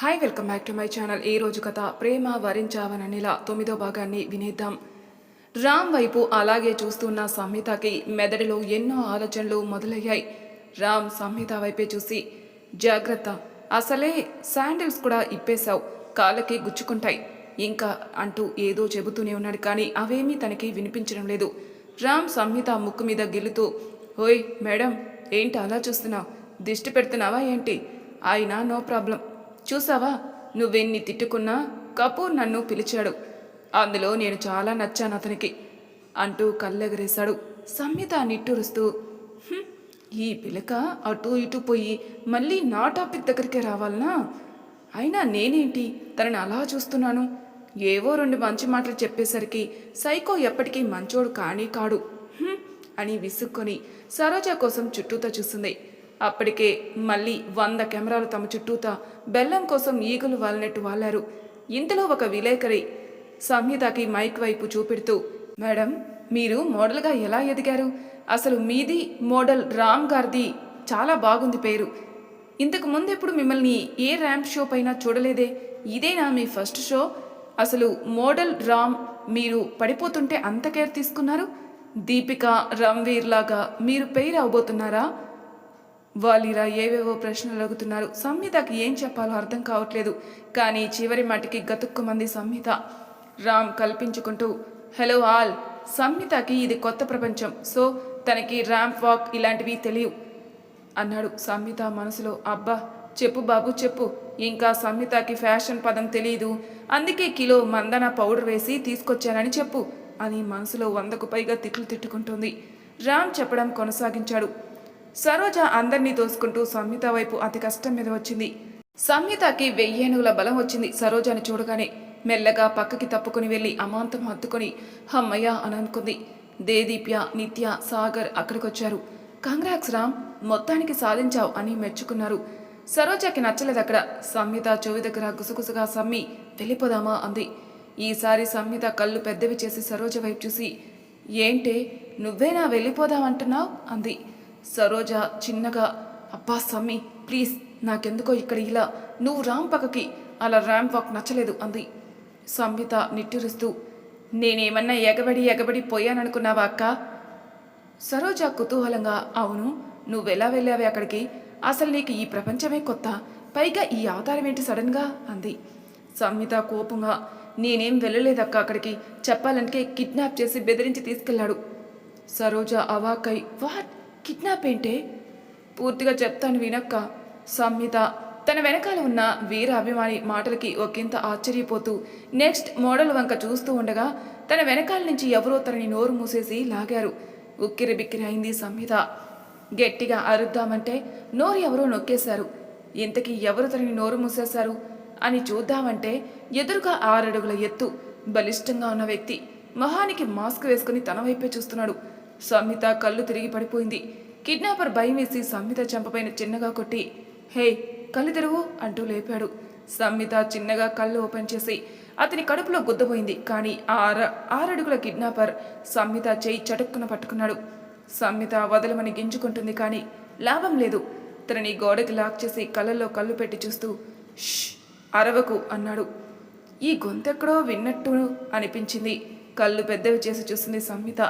Hi welcome back to my channel ఈ రోజు కథ ప్రేమ వరించావననిలా తొమ్మిదో భాగాన్ని వినేద్దాం. రామ్ వైపు అలాగే చూస్తున్న సంహితకి మెదడులో ఎన్నో ఆలోచనలు మొదలయ్యాయి. రామ్ సంహిత వైపే చూసి జాగ్రత్త అసలే శాండిల్స్ కూడా ఇప్పేశావు కాళ్ళకి గుచ్చుకుంటాయి ఇంకా అంటూ ఏదో చెబుతూనే ఉన్నాడు కానీ అవేమీ తనకి వినిపించడం లేదు. రామ్ సంహిత ముక్కు మీద గిల్లుతూ ఓయ్ మేడం ఏంటి అలా చూస్తున్నావు? దిష్టి పెడుతున్నావా ఏంటి? అయినా నో ప్రాబ్లం. చూసావా? నువ్వెన్ని తిట్టుకున్నా కపూర్ నన్ను పిలిచాడు. అందులో నేను చాలా నచ్చాను అతనికి అంటూ కళ్ళెగరేశాడు. సంహిత నిట్టూరుస్తూ ఈ పిలక అటు ఇటు పోయి మళ్ళీ నా టాపిక్ దగ్గరికే రావాలనా? అయినా నేనేంటి? తనని అలా చూస్తున్నాను. ఏవో రెండు మంచి మాటలు చెప్పేసరికి సైకో ఎప్పటికీ మంచోడు కానీ కాడు. అని విసుక్కొని సరోజ కోసం చుట్టూతా చూస్తుంది అప్పటికే మళ్ళీ వంద కెమెరాలు తమ చుట్టూతా బెల్లం కోసం ఈగలు వాలినట్టు వాలారు. ఇంతలో ఒక విలేకరి సంహితకి మైక్ వైపు చూపెడుతూ మేడం మీరు మోడల్గా ఎలా ఎదిగారు? అసలు మీది మోడల్ రామ్ గారిది చాలా బాగుంది పేరు. ఇంతకు ముందు ఎప్పుడు మిమ్మల్ని ఏ ర్యాంప్ షో పైన చూడలేదే? ఇదేనా మీ ఫస్ట్ షో? అసలు మోడల్ రామ్ మీరు పడిపోతుంటే అంత కేర్ తీసుకున్నారు? దీపిక రంవీర్ లాగా మీరు పెయిర్ అవబోతున్నారా? వాళ్ళు ఇలా ఏవేవో ప్రశ్నలు అడుగుతున్నారు. సంహితకి ఏం చెప్పాలో అర్థం కావట్లేదు. కానీ చివరి మటికి గతుక్కుమంది సంహిత. రామ్ కల్పించుకుంటూ హలో ఆల్ సంహితకి ఇది కొత్త ప్రపంచం. సో తనకి ర్యాంప్ వాక్ ఇలాంటివి తెలియవు. అన్నాడు సంహిత మనసులో. అబ్బా చెప్పు బాబు చెప్పు. ఇంకా సంహితకి ఫ్యాషన్ పదం తెలియదు. అందుకే కిలో మందన పౌడర్ వేసి తీసుకొచ్చానని చెప్పు అని మనసులో వందకు పైగా తిట్లు తిట్టుకుంటుంది. రామ్ చెప్పడం కొనసాగించాడు. సరోజ అందరినీ తోసుకుంటూ సంహిత వైపు అతి కష్టం మీద వచ్చింది. సంహితకి వెయ్యేనుగుల బలం వచ్చింది సరోజని చూడగానే మెల్లగా పక్కకి తప్పుకుని వెళ్ళి అమాంతం హత్తుకొని హమ్మయ్య అని అనుకుంది. దేదీప్య నిత్య సాగర్ అక్కడికొచ్చారు. కంగ్రాక్స్ రామ్ మొత్తానికి సాధించావు అని మెచ్చుకున్నారు. సరోజకి నచ్చలేదు అక్కడ సంహిత చెవి దగ్గర గుసగుసగా సమ్మి వెళ్ళిపోదామా అంది. ఈసారి సంహిత కళ్ళు పెద్దవి చేసి సరోజ వైపు చూసి ఏంటే నువ్వేనా వెళ్ళిపోదామంటున్నావు? అంది. సరోజ చిన్నగా అబ్బా సమ్మి ప్లీజ్ నాకెందుకో ఇక్కడ ఇలా నువ్వు ర్యాంప్ పక్కకి అలా ర్యాంప్ వాక్ నచ్చలేదు అంది. సంహిత నిట్టూరుస్తూ నేనేమన్నా ఎగబడి ఎగబడి పోయాననుకున్నావా అక్క? సరోజ కుతూహలంగా అవును నువ్వెలా వెళ్ళావే అక్కడికి? అసలు నీకు ఈ ప్రపంచమే కొత్త పైగా ఈ అవతారం ఏంటి సడన్గా? అంది. సంహిత కోపంగా నేనేం వెళ్ళలేదక్క అక్కడికి చెప్పాలంటే కిడ్నాప్ చేసి బెదిరించి తీసుకెళ్ళాడు సరోజ అవాకై వాట్? కిడ్నాప్ ఏంటే? పూర్తిగా చెప్తాను వినక్క. సంహిత తన వెనకాల ఉన్న వీర అభిమాని మాటలకి ఒకంత ఆశ్చర్యపోతూ నెక్స్ట్ మోడల్ వంక చూస్తూ ఉండగా తన వెనకాల నుంచి ఎవరో తనని నోరు మూసేసి లాగారు. ఉక్కిరి బిక్కిరి అయింది సంహిత. గట్టిగా అరుద్దామంటే నోరు ఎవరో నొక్కేశారు. ఇంతకీ ఎవరు తనని నోరు మూసేశారు? అని చూద్దామంటే ఎదురుగా ఆరడుగుల ఎత్తు బలిష్టంగా ఉన్న వ్యక్తి. మొహానికి మాస్క్ వేసుకుని తన వైపే చూస్తున్నాడు. సంహిత కళ్ళు తిరిగి పడిపోయింది. కిడ్నాపర్ భయం వేసి సంహిత చెంపపైన చిన్నగా కొట్టి హే కళ్ళు తెరువు అంటూ లేపాడు. సంహిత చిన్నగా కళ్ళు ఓపెన్ చేసి అతని కడుపులో గుద్దపోయింది కానీ ఆ ఆర ఆరడుగుల కిడ్నాపర్ సంహిత చేయి చటుక్కున పట్టుకున్నాడు. సంహిత వదలమని గింజుకుంటుంది కానీ లాభం లేదు. తనని గోడకి లాక్ చేసి కళ్ళల్లో కళ్ళు పెట్టి చూస్తూ ష్ అరవకు అన్నాడు. ఈ గొంతెక్కడో విన్నట్టు అనిపించింది. కళ్ళు పెద్దవి చేసి చూసింది సంహిత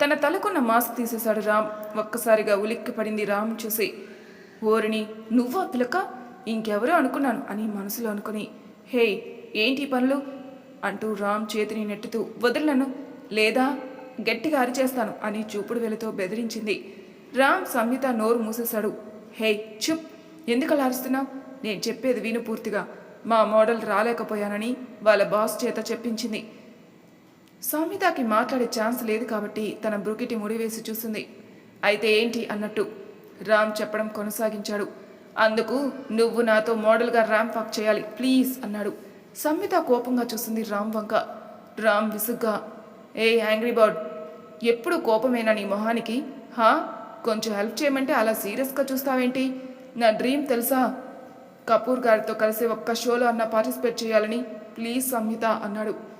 తన తలకున్న మాస్క్ తీసేశాడు రామ్. ఒక్కసారిగా ఉలిక్కి పడింది రామ్ చూసి ఓరిని నువ్వా పిలక ఇంకెవరో అనుకున్నాను అని మనసులో అనుకుని హే ఏంటి పనులు? అంటూ రామ్ చేతిని నెట్టుతూ వదిలినను లేదా గట్టిగా అరిచేస్తాను అని చూపుడు వెలతో బెదిరించింది. రామ్ సంహిత నోరు మూసేశాడు. హే చుప్! ఎందుకు అరుస్తున్నావు? నేను చెప్పేది విను పూర్తిగా. మా మోడల్ రాలేకపోయానని వాళ్ళ బాస్ చేత చెప్పించింది. సౌమితకి మాట్లాడే ఛాన్స్ లేదు కాబట్టి తన బ్రుకిటి ముడివేసి చూసింది. అయితే ఏంటి అన్నట్టు? రామ్ చెప్పడం కొనసాగించాడు. అందుకు నువ్వు నాతో మోడల్గా ర్యాంప్ వాక్ చేయాలి ప్లీజ్ అన్నాడు. సంహిత కోపంగా చూసింది రామ్ వంక. రామ్ విసుగ్గా ఏ యాంగ్రీ బర్డ్ ఎప్పుడు కోపమేనా నీ మొహానికి? హా? కొంచెం హెల్ప్ చేయమంటే అలా సీరియస్గా చూస్తావేంటి? నా డ్రీమ్ తెలుసా? కపూర్ గారితో కలిసి ఒక్క షోలో అన్న పార్టిసిపేట్ చేయాలని ప్లీజ్ సంహిత అన్నాడు.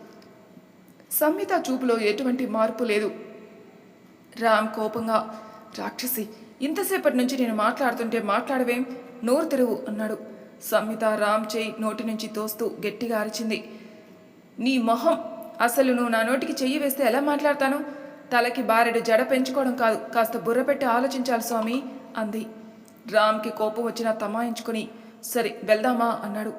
సంహిత చూపులో ఎటువంటి మార్పు లేదు. రామ్ కోపంగా రాక్షసి ఇంతసేపటి నుంచి నేను మాట్లాడుతుంటే మాట్లాడవేం? నోరు తెరువు అన్నాడు. సంహిత రామ్ చేయి నోటి నుంచి తోస్తూ గట్టిగా అరిచింది. నీ మొహం అసలు నువ్వు నా నోటికి చెయ్యి వేస్తే ఎలా మాట్లాడతాను? తలకి బారెడు జడ పెంచుకోవడం కాదు కాస్త బుర్ర పెట్టి ఆలోచించాలి స్వామి అంది. రామ్కి కోపం వచ్చినా తమాయించుకుని సరే వెళ్దామా అన్నాడు.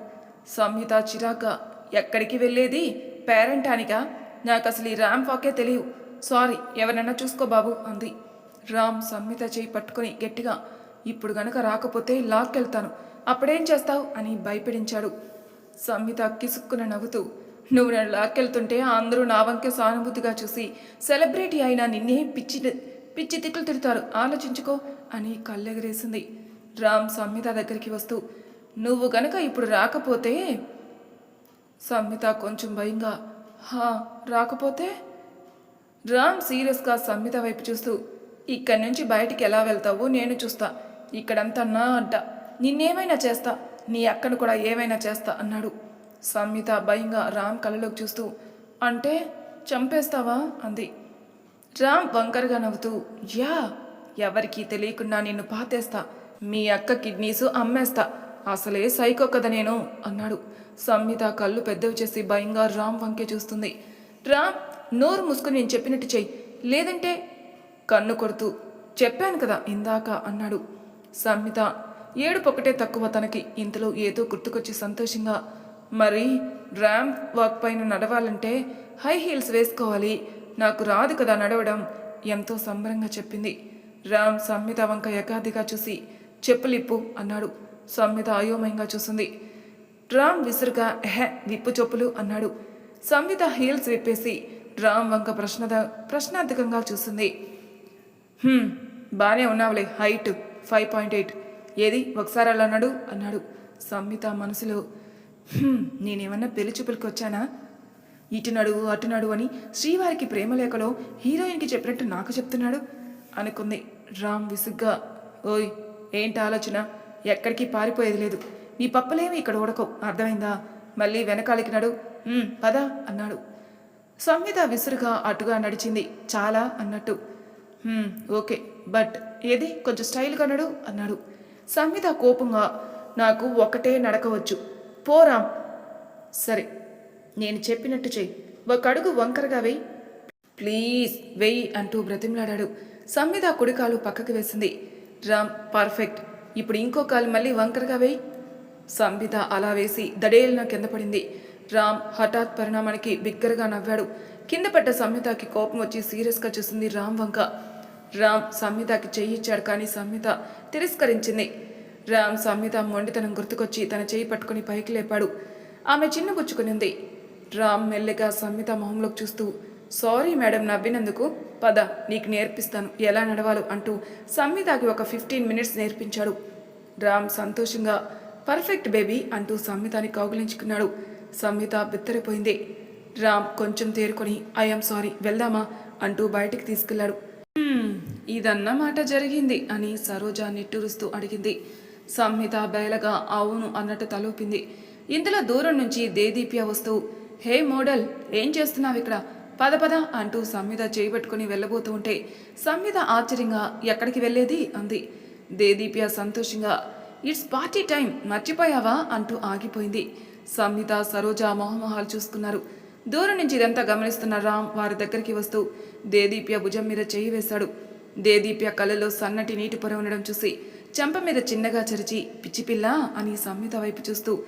సంహిత చిరాగ్గా ఎక్కడికి వెళ్ళేది? పేరెంటానికా? నాకు అసలు ఈ ర్యామ్ వాకే తెలియవు సారీ ఎవరైనా చూసుకో బాబు అంది. రామ్ సమ్మిత చేయి పట్టుకొని గట్టిగా ఇప్పుడు గనక రాకపోతే లాక్కెళ్తాను. అప్పుడేం చేస్తావు? అని భయపడించాడు. సమ్మిత కిసుక్కున నవ్వుతూ నువ్వు నన్ను లాక్కెళ్తుంటే అందరూ నా వంకే సానుభూతిగా చూసి సెలబ్రిటీ అయినా నిన్నే పిచ్చి పిచ్చి తిట్లు తిడతారు. ఆలోచించుకో అని కళ్ళెగరేసింది. రామ్ సమ్మిత దగ్గరికి వస్తూ నువ్వు గనక ఇప్పుడు రాకపోతే సమ్మిత కొంచెం భయంగా హా రాకపోతే రామ్ సీరియస్గా సమ్మిత వైపు చూస్తూ ఇక్కడి నుంచి బయటికి ఎలా వెళ్తావో నేను చూస్తా. ఇక్కడంతా నా అడ్డ నిన్నేమైనా చేస్తా? నీ అక్కను కూడా ఏమైనా చేస్తా? అన్నాడు. సంహిత భయంగా రామ్ కళ్ళలోకి చూస్తూ అంటే చంపేస్తావా? అంది. రామ్ వంకరగా నవ్వుతూ యా ఎవరికీ తెలియకుండా నిన్ను పాతేస్తా. మీ అక్క కిడ్నీస్ అమ్మేస్తా. అసలే సైకో కదా నేను అన్నాడు. సంహిత కళ్ళు పెద్దవి చేసి భయంగా రామ్ వంకే చూస్తుంది. రామ్ నోరు మూసుకుని నేను చెప్పినట్టు చెయ్యి. లేదంటే కన్ను కొడుతూ చెప్పాను కదా ఇందాక అన్నాడు. సంహిత ఏడుపు ఒకటే తక్కువ తనకి. ఇంతలో ఏదో గుర్తుకొచ్చి సంతోషంగా మరి ర్యాంప్ వాక్ పైన నడవాలంటే హై హీల్స్ వేసుకోవాలి. నాకు రాదు కదా నడవడం ఎంతో సంబరంగా చెప్పింది. రామ్ సంహిత వంక ఏకాదిగా చూసి చెప్పులిప్పు అన్నాడు. సంహిత అయోమయంగా చూసింది. రామ్ విసురుగా ఎహె విప్పు చెప్పులు అన్నాడు. సంవిత హీల్స్ విప్పేసి రామ్ వంక ప్రశ్నద ప్రశ్నార్థకంగా చూసింది. బాగానే బానే ఉన్నావులే హైట్ ఫైవ్ పాయింట్ ఎయిట్. ఏది ఒకసారి అలా అన్నాడు అన్నాడు. సంహిత మనసులో నేనేమన్నా పెళ్ళి చూపులకు వచ్చానా? ఇటు నడువు అటు నడువు అని శ్రీవారికి ప్రేమలేఖలో హీరోయిన్కి చెప్పినట్టు నాకు చెప్తున్నాడు అనుకుంది రామ్ విసుగ్గా. ఓయ్ ఏంటి ఆలోచన? ఎక్కడికి పారిపోయేది లేదు. నీ పప్పలేమి ఇక్కడ ఉడకవు అర్థమైందా? మళ్ళీ వెనకాలికి నడు. పద అన్నాడు. సంహిత విసురుగా అటుగా నడిచింది. చాలా అన్నట్టు. ఓకే బట్ ఏది? కొంచెం స్టైల్గా నడు అన్నాడు. సంహిత కోపంగా నాకు ఒకటే నడకవచ్చు. పోరాం. సరే నేను చెప్పినట్టు చెయ్యి ఒక అడుగు వంకరగా వెయ్యి ప్లీజ్ వెయ్యి అంటూ బ్రతిమలాడాడు. సంహిత కుడికాలు పక్కకి వేసింది. రామ్ పర్ఫెక్ట్. ఇప్పుడు ఇంకో కాలు మళ్ళీ వంకరగా వేయి. సంహిత అలా వేసి దడేలిన కింద పడింది. రామ్ హఠాత్ పరిణామానికి బిగ్గరగా నవ్వాడు. కింద పడ్డ సంహితకి కోపం వచ్చి సీరియస్గా చూసింది రామ్ వంక. రామ్ సంహితకి చెయ్యిచ్చాడు కానీ సంహిత తిరస్కరించింది. రామ్ సంహిత మొండితనం గుర్తుకొచ్చి తన చేయి పట్టుకుని పైకి లేపాడు. ఆమె చిన్నబుచ్చుకునింది రామ్ మెల్లగా సంహిత మొహంలోకి చూస్తూ సారీ మేడం నవ్వినందుకు. పద నీకు నేర్పిస్తాను. ఎలా నడవాలో అంటూ సంహితకి ఒక ఫిఫ్టీన్ మినిట్స్ నేర్పించాడు. రామ్ సంతోషంగా పర్ఫెక్ట్ బేబీ అంటూ సంహితాని కౌగిలించుకున్నాడు. సంహిత బిత్తరిపోయింది. రామ్ కొంచెం తేరుకొని ఐఎమ్ సారీ వెళ్దామా? అంటూ బయటికి తీసుకెళ్ళాడు. ఇదన్నమాట జరిగింది అని సరోజ నిట్టూరుస్తూ అడిగింది. సంహిత బయలగా అవును అన్నట్టు తలూపింది. ఇంతలో దూరం నుంచి దేదీప్య వస్తూ హే మోడల్ ఏం చేస్తున్నావు ఇక్కడ? పద పద అంటూ సంహిత చేయబట్టుకుని వెళ్ళబోతూ ఉంటే సంహిత ఆశ్చర్యంగా ఎక్కడికి వెళ్ళేది? అంది. దేదీప్య సంతోషంగా ఇట్స్ పార్టీ టైం మర్చిపోయావా? అంటూ ఆగిపోయింది. సంహిత సరోజ మొహమొహాలు చూసుకున్నారు. దూరం నుంచి ఇదంతా గమనిస్తున్న రామ్ వారి దగ్గరికి వస్తూ దేదీప్య భుజం మీద చేయి వేశాడు. దేదీప్య కళ్ళలో సన్నటి నీటి పొర ఉండడం చూసి చెంప మీద చిన్నగా చరిచి పిచ్చిపిల్ల అని సంహిత వైపు చూస్తూ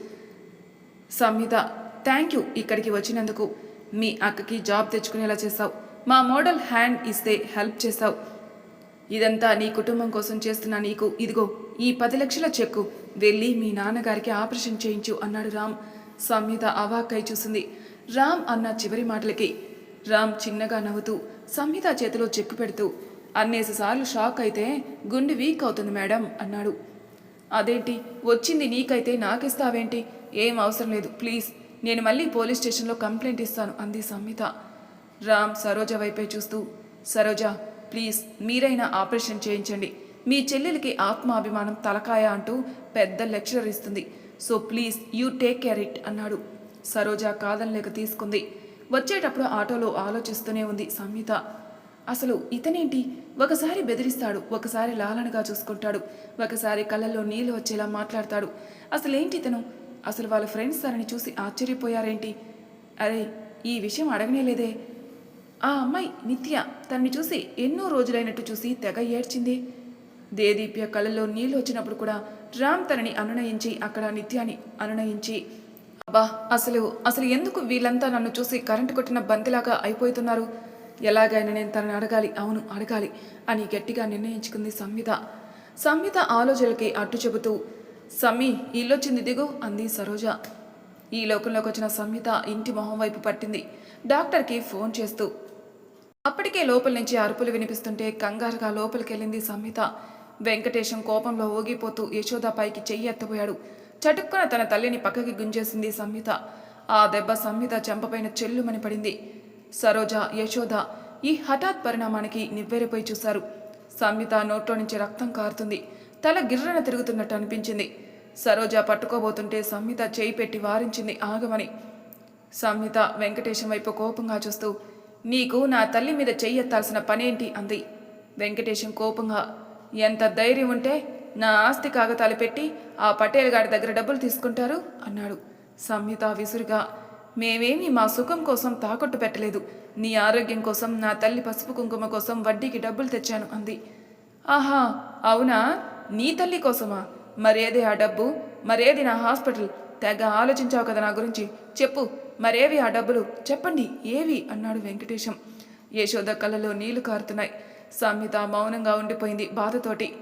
సంహిత థ్యాంక్ యూ ఇక్కడికి వచ్చినందుకు. మీ అక్కకి జాబ్ తెచ్చుకునేలా చేశావు. మా మోడల్ హ్యాండ్ ఇస్తే హెల్ప్ చేశావు. ఇదంతా నీ కుటుంబం కోసం చేస్తున్న నీకు ఇదిగో. ఈ పది లక్షల చెక్కు. వెళ్ళి మీ నాన్నగారికి ఆపరేషన్ చేయించు అన్నాడు రామ్. సంహిత అవాక్కై చూసింది. రామ్ అన్న చివరి మాటలకి. రామ్ చిన్నగా నవ్వుతూ సంహిత చేతిలో చెక్కు పెడుతూ అన్నేసి సార్లు షాక్ అయితే గుండె వీక్ అవుతుంది మేడం అన్నాడు. అదేంటి? వచ్చింది నీకైతే నాకిస్తావేంటి? ఏం అవసరం లేదు. ప్లీజ్ నేను మళ్ళీ పోలీస్ స్టేషన్లో కంప్లైంట్ ఇస్తాను అంది సంహిత రామ్ సరోజ వైపే చూస్తూ సరోజ ప్లీజ్ మీరైనా ఆపరేషన్ చేయించండి. మీ చెల్లెలికి ఆత్మాభిమానం తలకాయ అంటూ పెద్ద లెక్చరర్ ఇస్తుంది. So please you take care it అన్నాడు. సరోజ కాదనలేక తీసుకుంది. వచ్చేటప్పుడు ఆటోలో ఆలోచిస్తూనే ఉంది సంహిత అసలు ఇతనేంటి? ఒకసారి బెదిరిస్తాడు ఒకసారి లాలనగా చూసుకుంటాడు ఒకసారి కళ్ళల్లో నీళ్ళు వచ్చేలా మాట్లాడతాడు. అసలేంటి ఇతను? అసలు వాళ్ళ ఫ్రెండ్స్ తనని చూసి ఆశ్చర్యపోయారేంటి? అరే ఈ విషయం అడగనేలేదే ఆ అమ్మాయి నిత్య తనని చూసి ఎన్నో రోజులైనట్టు చూసి తెగ ఏడ్చింది. దేదీప్య కళ్ళల్లో నీళ్ళు వచ్చినప్పుడు కూడా రామ్ తనని అనునయించి అక్కడ నిత్యాని అనునయించి అబ్బా అసలు అసలు ఎందుకు వీళ్ళంతా నన్ను చూసి కరెంటు కొట్టిన బంతిలాగా అయిపోతున్నారు? ఎలాగైనా నేను తనని అడగాలి అవును అడగాలి అని గట్టిగా నిర్ణయించుకుంది సంహిత. సంహిత ఆలోచనలకి అడ్డు చెబుతూ సమ్మి ఇల్లొచ్చింది దిగు అంది సరోజ. ఈ లోకంలోకి వచ్చిన సంహిత ఇంటి మొహం వైపు పట్టింది. డాక్టర్కి ఫోన్ చేస్తూ అప్పటికే లోపల నుంచి అరుపులు వినిపిస్తుంటే కంగారుగా లోపలికెళ్ళింది సంహిత. వెంకటేశం కోపంలో ఊగిపోతూ యశోద పైకి చెయ్యి ఎత్తబోయాడు. చటుక్కున తన తల్లిని పక్కకి గుంజేసింది సంహిత. ఆ దెబ్బ సంహిత చెంపపైన చెల్లుమని పడింది. సరోజ యశోద ఈ హఠాత్ పరిణామానికి నివ్వెరిపోయి చూశారు. సంహిత నోట్లో నుంచి రక్తం కారుతుంది. తల గిర్రన తిరుగుతున్నట్టు అనిపించింది. సరోజ పట్టుకోబోతుంటే సంహిత చేయి పెట్టి వారించింది ఆగమని. సంహిత వెంకటేశం వైపు కోపంగా చూస్తూ నీకు నా తల్లి మీద చెయ్యెత్తాల్సిన పనేంటి? అంది. వెంకటేశం కోపంగా ఎంత ధైర్యం ఉంటే నా ఆస్తి కాగతాలు పెట్టి ఆ పటేల్ గారి దగ్గర డబ్బులు తీసుకుంటారు అన్నాడు. సంహిత విసురుగా మేమేమి మా సుఖం కోసం తాకట్టు పెట్టలేదు. నీ ఆరోగ్యం కోసం నా తల్లి పసుపు కుంకుమ కోసం వడ్డీకి డబ్బులు తెచ్చాను అంది. ఆహా అవునా? నీ తల్లి కోసమా? మరేది ఆ డబ్బు? మరేది నా హాస్పిటల్? తెగ ఆలోచించావు కదా నా గురించి. చెప్పు మరేవి ఆ డబ్బులు? చెప్పండి ఏవి? అన్నాడు వెంకటేశం. యశోద కళ్ళలో నీళ్ళు కారుతున్నాయి. సంహిత మౌనంగా ఉండిపోయింది బాధతోటి.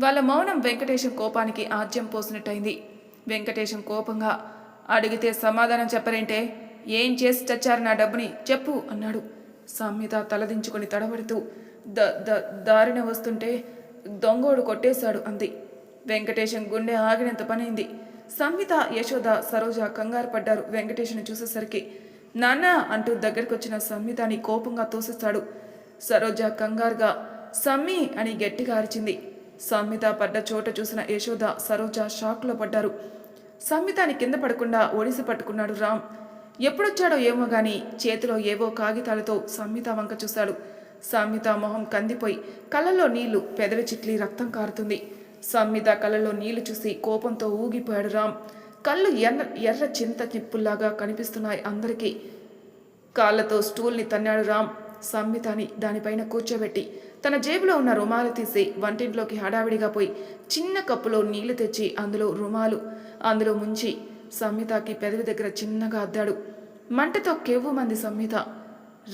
వాళ్ళ మౌనం వెంకటేశం కోపానికి ఆజ్యం పోసినట్టయింది. వెంకటేశం కోపంగా అడిగితే సమాధానం చెప్పరేంటే? ఏం చేసి చచ్చారు నా డబ్బుని? చెప్పు అన్నాడు. సంహిత తలదించుకొని తడబడుతూ ద ద దారిన వస్తుంటే దొంగోడు కొట్టేశాడు అంది. వెంకటేశం గుండె ఆగినంత పనైంది. సంహిత యశోద సరోజ కంగారు పడ్డారు వెంకటేశను చూసేసరికి. నాన్న అంటూ దగ్గరికి వచ్చిన సంహితని కోపంగా తోసేస్తాడు. సరోజ కంగారుగా సమ్మి అని గట్టిగా అరిచింది. సమ్మిత పడ్డ చోట చూసిన యశోద సరోజ షాక్లో పడ్డారు. సమ్మితాని కింద పడకుండా ఒడిసి పట్టుకున్నాడు రామ్. ఎప్పుడొచ్చాడో ఏమో గాని చేతిలో ఏవో కాగితాలతో సమ్మిత వంక చూశాడు. సమ్మిత మొహం కందిపోయి కళ్ళలో నీళ్ళు పెదవి చిట్లి రక్తం కారుతుంది. సమ్మిత కళ్ళలో నీళ్ళు చూసి కోపంతో ఊగిపోయాడు రామ్. కళ్ళు ఎర్ర ఎర్ర చింత చిప్పుల్లాగా కనిపిస్తున్నాయి అందరికీ. కాళ్ళతో స్టూల్ని తన్నాడు రామ్. సంహితని దానిపైన కూర్చోబెట్టి తన జేబులో ఉన్న రుమాలు తీసి వంటింట్లోకి హడావిడిగా పోయి చిన్న కప్పులో నీళ్ళు తెచ్చి అందులో రుమాలు. అందులో ముంచి సంహితకి పెదవి దగ్గర చిన్నగా అద్దాడు. మంటతో కెవ్వు మంది సంహిత.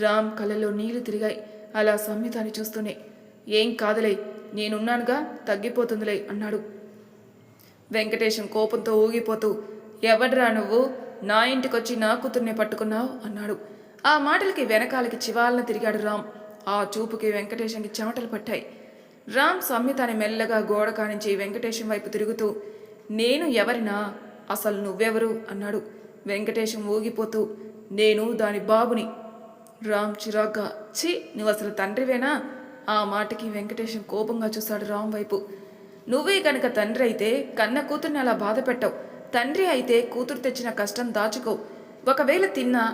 రామ్ కళ్ళలో నీళ్ళు తిరిగాయి. అలా సంహితని చూస్తూనే ఏం కాదులే నేనున్నానుగా తగ్గిపోతుందిలే అన్నాడు. వెంకటేశం కోపంతో ఊగిపోతూ ఎవడ్రా నువ్వు? నా ఇంటికొచ్చి నా కూతుర్ని పట్టుకున్నావు? అన్నాడు. ఆ మాటలకి వెనకాలకి చివాలన తిరిగాడు రామ్. ఆ చూపుకి వెంకటేశంకి చెమటలు పట్టాయి. రామ్ సమ్మితాన్ని మెల్లగా గోడ కానించి వెంకటేశం వైపు తిరుగుతూ నేను ఎవరినా? అసలు నువ్వెవరు? అన్నాడు. వెంకటేశం ఊగిపోతూ నేను దాని బాబుని. రామ్ చిరాగ్గా ఛీ నువ్వు అసలు తండ్రివేనా? ఆ మాటకి వెంకటేశం కోపంగా చూశాడు రామ్ వైపు. నువ్వే కనుక తండ్రి అయితే కన్న కూతుర్ని అలా బాధ పెట్టవు తండ్రి అయితే కూతురు తెచ్చిన కష్టం దాచుకో ఒకవేళ తిన్నా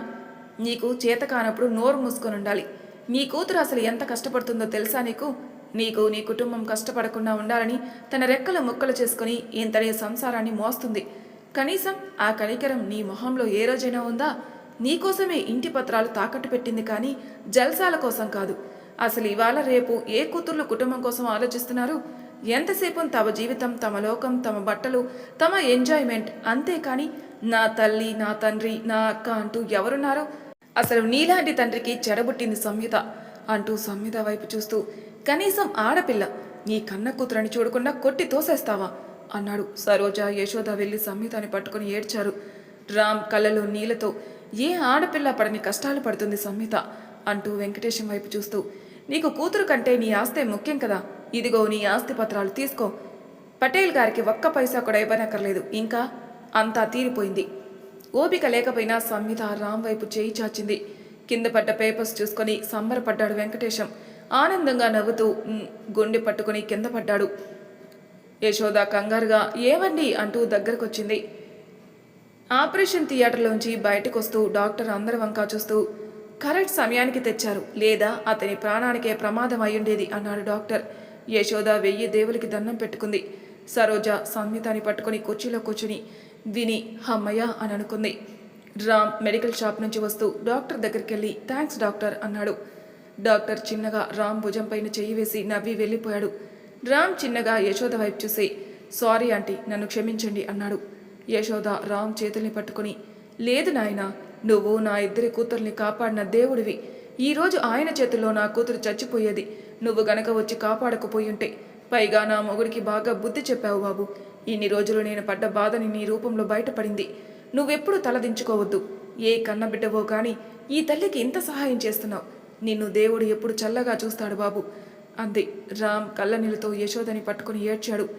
నీకు చేత కానప్పుడు నోరు మూసుకొని ఉండాలి. నీ కూతురు అసలు ఎంత కష్టపడుతుందో తెలుసా నీకు? నీకు నీ కుటుంబం కష్టపడకుండా ఉండాలని తన రెక్కలు ముక్కలు చేసుకుని ఇంతనే సంసారాన్ని మోస్తుంది. కనీసం ఆ కనికరం నీ మొహంలో ఏ రోజైనా ఉందా? నీకోసమే ఇంటి పత్రాలు తాకట్టు పెట్టింది కానీ జల్సాల కోసం కాదు. అసలు ఇవాళ రేపు ఏ కూతుర్లు కుటుంబం కోసం ఆలోచిస్తున్నారు? ఎంతసేపు తమ జీవితం తమ లోకం తమ బట్టలు తమ ఎంజాయ్మెంట్ అంతేకాని నా తల్లి నా తండ్రి నా అక్క అంటూ ఎవరున్నారో అసలు నీలాంటి తండ్రికి చెడబుట్టింది సంహిత అంటూ సంహిత వైపు చూస్తూ కనీసం ఆడపిల్ల నీ కన్న కూతురని చూడకుండా కొట్టి తోసేస్తావా? అన్నాడు. సరోజ యశోద వెళ్ళి సంహితని పట్టుకుని ఏడ్చారు. రామ్ కళ్ళలో నీళ్ళతో ఏ ఆడపిల్ల పడని కష్టాలు పడుతుంది సంహిత? అంటూ వెంకటేశం వైపు చూస్తూ నీకు కూతురు కంటే నీ ఆస్తే ముఖ్యం కదా. ఇదిగో నీ ఆస్తి పత్రాలు తీసుకో. పటేల్ గారికి ఒక్క పైసా కూడా ఇవ్వనక్కర్లేదు. ఇంకా అంతా తీరిపోయింది. ఓపిక లేకపోయినా సంహిత రామ్ వైపు చేయి చాచింది. కింద పడ్డ పేపర్స్ చూసుకొని సంబరపడ్డాడు వెంకటేశం. ఆనందంగా నవ్వుతూ గుండె పట్టుకుని కింద పడ్డాడు. యశోద కంగారుగా ఏవండి? అంటూ దగ్గరకొచ్చింది. ఆపరేషన్ థియేటర్లోంచి బయటకొస్తూ డాక్టర్ అందరి వంక చూస్తూ కరెక్ట్ సమయానికి తెచ్చారు. లేదా అతని ప్రాణానికే ప్రమాదం అయ్యుండేది అన్నాడు డాక్టర్. యశోద వెయ్యి దేవులకి దండం పెట్టుకుంది. సరోజ సంహితాన్ని పట్టుకొని కుర్చీలో కూర్చుని విని హమ్మయ్య అని అనుకుంది. రామ్ మెడికల్ షాప్ నుంచి వస్తూ డాక్టర్ దగ్గరికి వెళ్ళి థ్యాంక్స్ డాక్టర్ అన్నాడు. డాక్టర్ చిన్నగా రామ్ భుజం పైన చెయ్యి వేసి నవ్వి వెళ్ళిపోయాడు. రామ్ చిన్నగా యశోద వైపు చూసి సారీ ఆంటీ నన్ను క్షమించండి అన్నాడు. యశోద రామ్ చేతుల్ని పట్టుకుని లేదు నాయనా నువ్వు నా ఇద్దరి కూతుర్ని కాపాడిన దేవుడివి. ఈరోజు ఆయన చేతుల్లో నా కూతురు చచ్చిపోయేది. నువ్వు గనక వచ్చి కాపాడకపోయుంటే పైగా నా మొగుడికి బాగా బుద్ధి చెప్పావు బాబు. ఇన్ని రోజులు నేను పడ్డ బాధని నీ రూపంలో బయటపడింది. నువ్వెప్పుడు తలదించుకోవద్దు. ఏ కన్నబిడ్డవో కానీ ఈ తల్లికి ఇంత సహాయం చేస్తున్నావు. నిన్ను దేవుడు ఎప్పుడు చల్లగా చూస్తాడు బాబు. అంది. రామ్ కళ్ళనీళ్ళతో యశోదని పట్టుకుని ఏడ్చాడు.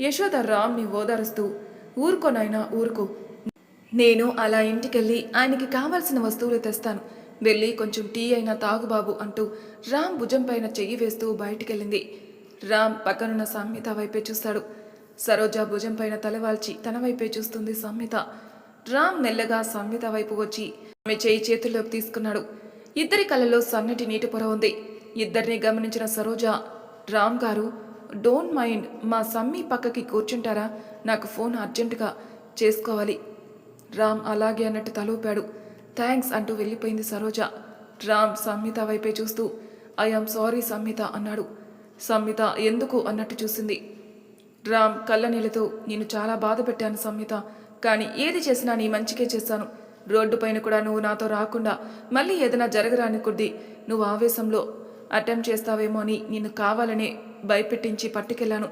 యశోద రామ్ని ఓదారుస్తూ ఊరుకోనైనా ఊరుకో. నేను అలా ఇంటికెళ్ళి ఆయనకి కావాల్సిన వస్తువులు తెస్తాను. వెళ్ళి కొంచెం టీ అయినా తాగు బాబు అంటూ రామ్ భుజం పైన చెయ్యి వేస్తూ బయటికెళ్ళింది. రామ్ పక్కనున్న సామ్యత వైపే చూస్తాడు. సరోజ భుజం పైన తలవాల్చి తన వైపే చూస్తుంది సంహిత రామ్ మెల్లగా సంహిత వైపు వచ్చి ఆమె చేయి చేతుల్లోకి తీసుకున్నాడు. ఇద్దరి కళ్ళలో సన్నటి నీటి పొర ఉంది. ఇద్దరిని గమనించిన సరోజ రామ్ గారు డోంట్ మైండ్ మా సమ్మి పక్కకి కూర్చుంటారా? నాకు ఫోన్ అర్జెంటుగా చేసుకోవాలి. రామ్ అలాగే అన్నట్టు తలూపాడు. థ్యాంక్స్ అంటూ వెళ్ళిపోయింది సరోజ. రామ్ సంహిత వైపే చూస్తూ ఐఆమ్ సారీ సంహిత అన్నాడు. సంహిత ఎందుకు అన్నట్టు చూసింది. రామ్ కళ్ళనీళ్ళతో నేను చాలా బాధ పెట్టాను సంహిత. కానీ ఏది చేసినా నీ మంచికే చేశాను. రోడ్డు పైన కూడా నువ్వు నాతో రాకుండా మళ్ళీ ఏదైనా జరగరాని కొద్దీ నువ్వు ఆవేశంలో అటెంప్ట్ చేస్తావేమో అని నిన్ను కావాలనే భయపెట్టించి పట్టుకెళ్ళాను.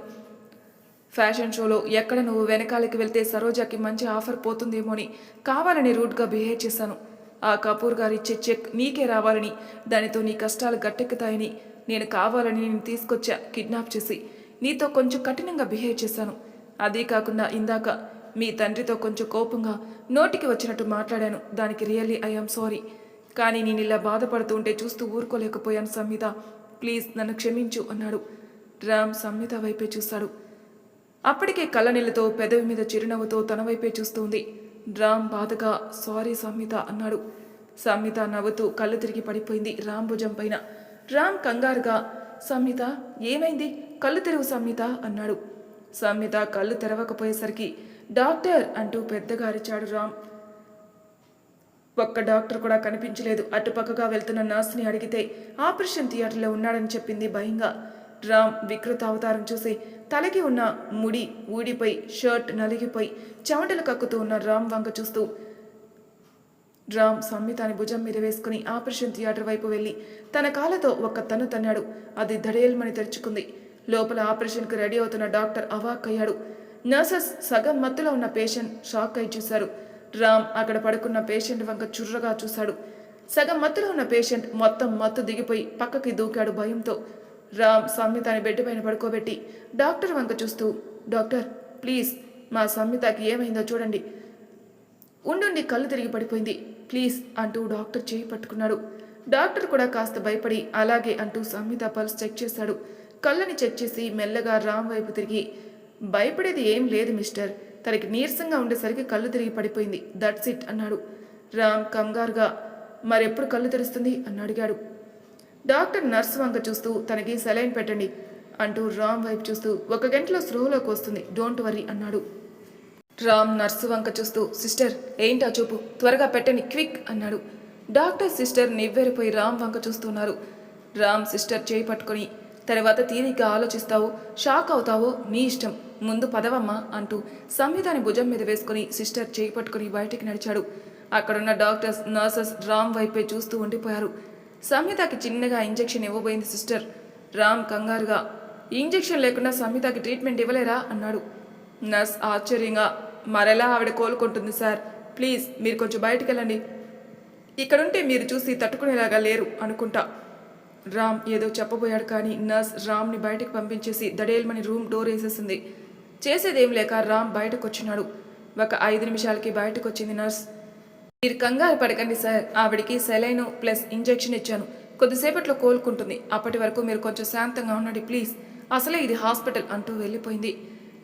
ఫ్యాషన్ షోలో ఎక్కడ నువ్వు వెనకాలకి వెళ్తే సరోజాకి మంచి ఆఫర్ పోతుందేమో అని కావాలని రూట్గా బిహేవ్ చేశాను. ఆ కపూర్ గారు ఇచ్చే చెక్ నీకే రావాలని దానితో నీ కష్టాలు గట్టెక్కుతాయని నేను కావాలని నేను తీసుకొచ్చా కిడ్నాప్ చేసి. నీతో కొంచెం కఠినంగా బిహేవ్ చేశాను. అదే కాకుండా ఇందాక మీ తండ్రితో కొంచెం కోపంగా నోటికి వచ్చినట్టు మాట్లాడాను. దానికి రియల్లీ ఐఆమ్ సారీ. కానీ నేను ఇలా బాధపడుతూ ఉంటే చూస్తూ ఊరుకోలేకపోయాను సంహిత ప్లీజ్ నన్ను క్షమించు అన్నాడు. రామ్ సంహిత వైపే చూశాడు అప్పటికే కళ్ళనీళ్ళతో పెదవి మీద చిరునవ్వుతో తన వైపే చూస్తుంది రామ్ బాధగా సారీ సంహిత అన్నాడు. సంహిత నవ్వుతూ కళ్ళు తిరిగి పడిపోయింది రామ్ భుజం పైన. రామ్ కంగారుగా సంహిత ఏమైంది? కళ్ళు తెరువు సంహిత అన్నాడు. సంహిత కళ్ళు తెరవకపోయేసరికి డాక్టర్ అంటూ పెద్దగా అరిచాడు రామ్. ఒక్క డాక్టర్ కూడా కనిపించలేదు. అటుపక్కగా వెళ్తున్న నర్స్ని అడిగితే ఆపరేషన్ థియేటర్లో ఉన్నాడని చెప్పింది భయంగా. రామ్ వికృత అవతారం చూసి తలకి ఉన్న ముడి ఊడిపోయి షర్ట్ నలిగిపోయి చెమటలు కక్కుతూ ఉన్న రామ్ వంక చూస్తూ రామ్ సంహితాని భుజం మీద వేసుకుని ఆపరేషన్ థియేటర్ వైపు వెళ్ళి తన కాళ్ళతో ఒక్క తన్ను తన్నాడు. అది దడేల్మని తెరుచుకుంది. లోపల ఆపరేషన్కి రెడీ అవుతున్న డాక్టర్ అవాక్ అయ్యాడు నర్సెస్ సగం మత్తులో ఉన్న పేషెంట్ షాక్ అయి చూశారు. రామ్ అక్కడ పడుకున్న పేషెంట్ వంక చుర్రగా చూశాడు. సగం మత్తులో ఉన్న పేషెంట్ మొత్తం మత్తు దిగిపోయి పక్కకి దూకాడు భయంతో. రామ్ సంహితని బెడ్ పైన పడుకోబెట్టి డాక్టర్ వంక చూస్తూ డాక్టర్ ప్లీజ్ మా సంహితకి ఏమైందో చూడండి. ఉండుండి కళ్ళు తిరిగి పడిపోయింది. ప్లీజ్ అంటూ డాక్టర్ చేయి పట్టుకున్నాడు. డాక్టర్ కూడా కాస్త భయపడి అలాగే అంటూ సంహిత పల్స్ చెక్ చేశాడు. కళ్ళని చెక్ చేసి మెల్లగా రామ్ వైపు తిరిగి భయపడేది ఏం లేదు మిస్టర్. తనకి నీరసంగా ఉండేసరికి కళ్ళు తిరిగి పడిపోయింది. దట్స్ ఇట్ అన్నాడు. రామ్ కంగారుగా మరెప్పుడు కళ్ళు తెరుస్తుంది? అని అడిగాడు. డాక్టర్ నర్స్ వంక చూస్తూ తనకి సెలైన్ పెట్టండి అంటూ రామ్ వైపు చూస్తూ ఒక గంటలో స్లోలోకి వస్తుంది. డోంట్ వరీ అన్నాడు. రామ్ నర్సు వంక చూస్తూ సిస్టర్ ఏంటా చూపు? త్వరగా పెట్టండి క్విక్ అన్నాడు. డాక్టర్ సిస్టర్ నివ్వెరిపోయి రామ్ వంక చూస్తున్నారు. రామ్ సిస్టర్ చేయి పట్టుకొని తర్వాత తీరిగ్గా ఆలోచిస్తావో షాక్ అవుతావో నీ ఇష్టం. ముందు పదవమ్మా అంటూ సంహితాని భుజం మీద వేసుకుని సిస్టర్ చేయి పట్టుకుని బయటికి నడిచాడు. అక్కడున్న డాక్టర్స్ నర్సెస్ రామ్ వైపే చూస్తూ ఉండిపోయారు. సంహితకి చిన్నగా ఇంజెక్షన్ ఇవ్వబోయింది సిస్టర్. రామ్ కంగారుగా ఇంజెక్షన్ లేకుండా సంహితకి ట్రీట్మెంట్ ఇవ్వలేరా? అన్నాడు. నర్స్ ఆశ్చర్యంగా మరెలా ఆవిడ కోలుకుంటుంది సార్? ప్లీజ్ మీరు కొంచెం బయటికి వెళ్ళండి ఇక్కడుంటే మీరు చూసి తట్టుకునేలాగా లేరు అనుకుంటా. రామ్ ఏదో చెప్పబోయాడు కానీ నర్స్ రామ్ని బయటకు పంపించేసి దడేల్మని రూమ్ డోర్ వేసేసింది. చేసేదేం లేక రామ్ బయటకు వచ్చినాడు ఒక ఐదు నిమిషాలకి బయటకు వచ్చింది నర్స్. మీరు కంగారు పడకండి సార్. ఆవిడికి సెలైన్ ప్లస్ ఇంజెక్షన్ ఇచ్చాను. కొద్దిసేపట్లో కోలుకుంటుంది. అప్పటి వరకు మీరు కొంచెం శాంతంగా ఉండండి ప్లీజ్. అసలే ఇది హాస్పిటల్ అంటూ వెళ్ళిపోయింది.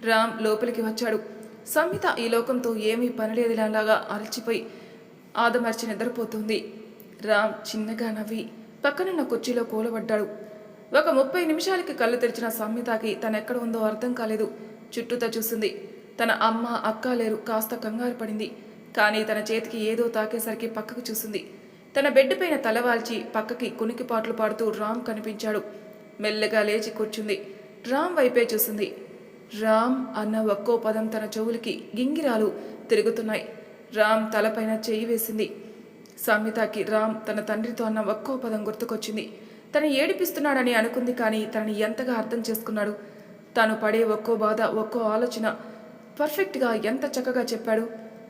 రామ్ లోపలికి వచ్చాడు. సంహిత ఈ లోకంతో ఏమీ పనిలేదులాగా అలచిపోయి ఆదమర్చి నిద్రపోతుంది. రామ్ చిన్నగా నవ్వి పక్కనున్న కుర్చీలో కూలబడ్డాడు. ఒక ముప్పై నిమిషాలకి కళ్ళు తెరిచిన సంహితకి తనెక్కడ ఉందో అర్థం కాలేదు. చుట్టూతా చూసింది. తన అమ్మ అక్క లేరు. కాస్త కంగారు పడింది. కానీ తన చేతికి ఏదో తాకేసరికి పక్కకు చూసింది. తన బెడ్ పైన తలవాల్చి పక్కకి కునికిపాట్లు పాడుతూ రామ్ కనిపించాడు. మెల్లగా లేచి కూర్చుంది. రామ్ వైపే చూసింది. రామ్ అన్న ఒక్కో పదం తన చెవులకి గింగిరాలు తిరుగుతున్నాయి. రామ్ తలపైన చేయి వేసింది. సంహితకి రామ్ తన తండ్రితో అన్న ఒక్కో పదం గుర్తుకొచ్చింది. తను ఏడిపిస్తున్నాడని అనుకుంది కానీ తనని ఎంతగా అర్థం చేసుకున్నాడు? తాను పడే ఒక్కో బాధ ఒక్కో ఆలోచన పర్ఫెక్ట్గా ఎంత చక్కగా చెప్పాడు?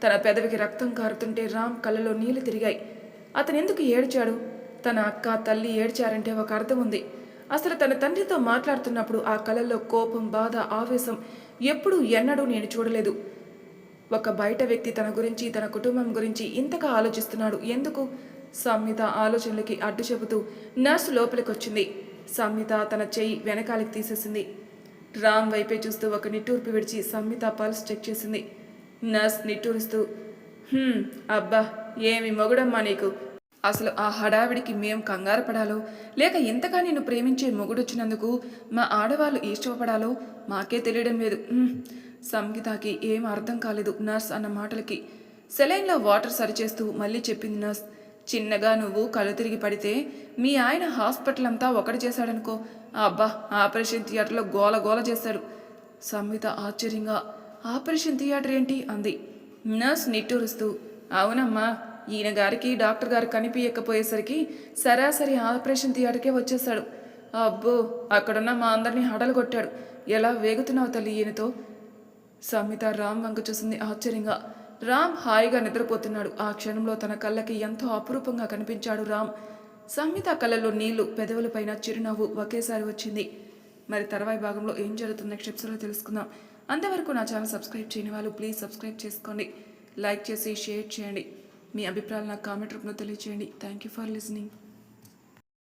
తన పెదవికి రక్తం కారుతుంటే రామ్ కళ్ళలో నీళ్ళు తిరిగాయి. అతను ఎందుకు ఏడ్చాడు? తన అక్క తల్లి ఏడ్చారంటే ఒక అర్థం ఉంది. అసలు తన తండ్రితో మాట్లాడుతున్నప్పుడు ఆ కళల్లో కోపం బాధ ఆవేశం ఎప్పుడూ ఎన్నడూ నేను చూడలేదు. ఒక బయట వ్యక్తి తన గురించి తన కుటుంబం గురించి ఇంతగా ఆలోచిస్తున్నాడు. ఎందుకు? సంహిత ఆలోచనలకి అడ్డు చెబుతూ నర్సు లోపలికి వచ్చింది సంహిత తన చెయ్యి వెనకాలకి తీసేసింది. రామ్ వైపే చూస్తూ ఒక నిట్టూర్పు విడిచి సంహిత పల్స్ చెక్ చేసింది. నర్స్ నిట్టూరుస్తూ అబ్బా ఏమి మొగుడమ్మా నీకు? అసలు ఆ హడావిడికి మేం కంగారు పడాలో లేక ఇంతగా నిన్ను ప్రేమించే మొగుడొచ్చినందుకు మా ఆడవాళ్ళు ఇష్టపడాలో మాకే తెలియడం లేదు. సంగీతకి ఏం అర్థం కాలేదు నర్స్ అన్న మాటలకి. సెలైన్లో వాటర్ సరిచేస్తూ మళ్ళీ చెప్పింది నర్స్ చిన్నగా నువ్వు కళ్ళు తిరిగి పడితే మీ ఆయన హాస్పిటల్ అంతా ఒకటి చేశాడనుకో అబ్బా ఆపరేషన్ థియేటర్లో గోల గోల చేశాడు సంహిత ఆశ్చర్యంగా ఆపరేషన్ థియేటర్ ఏంటి? అంది. నర్స్ నిట్టూరుస్తూ అవునమ్మా ఈయన గారికి డాక్టర్ గారు కనిపించకపోయేసరికి సరాసరి ఆపరేషన్ థియేటర్కే వచ్చేసాడు అబ్బో అక్కడున్న మా అందరినీ హడలు కొట్టాడు ఎలా వేగుతున్నావు తల్లి ఈయనతో? సమిత రామ్ వంక చూసింది ఆశ్చర్యంగా. రామ్ హాయిగా నిద్రపోతున్నాడు. ఆ క్షణంలో తన కళ్ళకి ఎంతో అపురూపంగా కనిపించాడు రామ్. సంహిత కళ్ళలో నీళ్ళు పెదవులపైన చిరునవ్వు ఒకేసారి వచ్చింది. మరి తర్వాయి భాగంలో ఏం జరుగుతుందో నెక్స్ట్ ఎపిసోడ్లో తెలుసుకుందాం. అంతవరకు నా ఛానల్ సబ్స్క్రైబ్ చేయని వాళ్ళు ప్లీజ్ సబ్స్క్రైబ్ చేసుకోండి. లైక్ చేసి షేర్ చేయండి. మీ అభిప్రాయాలు నాకు కామెంట్ రూపంలో తెలియచేయండి. Thank you for listening